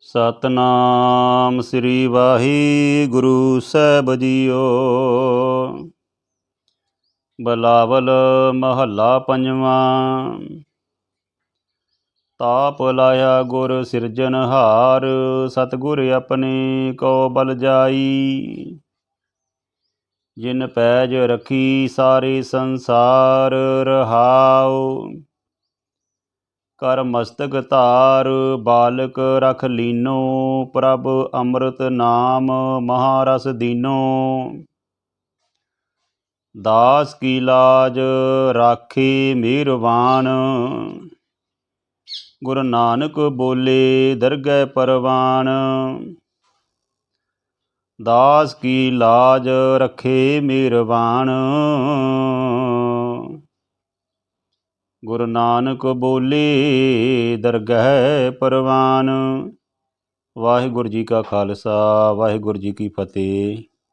ਸਤਨਾਮ ਸ੍ਰੀ ਵਾਹਿਗੁਰੂ ਸਾਹਿਬ ਜੀਓ। ਬਲਾਵਲ ਮਹੱਲਾ ਪੰਜਵਾਂ। ਤਾਪ ਲਾਇਆ ਗੁਰ ਸਿਰਜਨਹਾਰ ਸਤਿਗੁਰ ਆਪਣੇ ਕੋ ਬਲ ਜਾਈ। ਜਿਨ ਪੈਜ ਰਖੀ ਸਾਰੇ ਸੰਸਾਰ ਰਹਾਉ। ਕਰ ਮਸਤਕ ਧਾਰ, ਬਾਲਕ ਰਖ ਲੀਨੋ, ਪ੍ਰਭ ਅੰਮ੍ਰਿਤ ਨਾਮ ਮਹਾਰਸ ਦੀਨੋ। ਦਾਸ ਕੀ ਲਾਜ ਰਾਖੇ ਮਿਹਰਬਾਨ ਗੁਰੂ ਨਾਨਕ ਬੋਲੇ ਦਰਗਹਿ ਪਰਵਾਨ। ਦਾਸ ਕੀ ਲਾਜ ਰਖੇ ਮਿਹਰਬਾਨ ਗੁਰੂ ਨਾਨਕ ਬੋਲੇ ਦਰਗਹਿ ਪਰਵਾਨ। ਵਾਹਿਗੁਰੂ ਜੀ ਕਾ ਖਾਲਸਾ ਵਾਹਿਗੁਰੂ ਜੀ ਕੀ ਫਤਿਹ।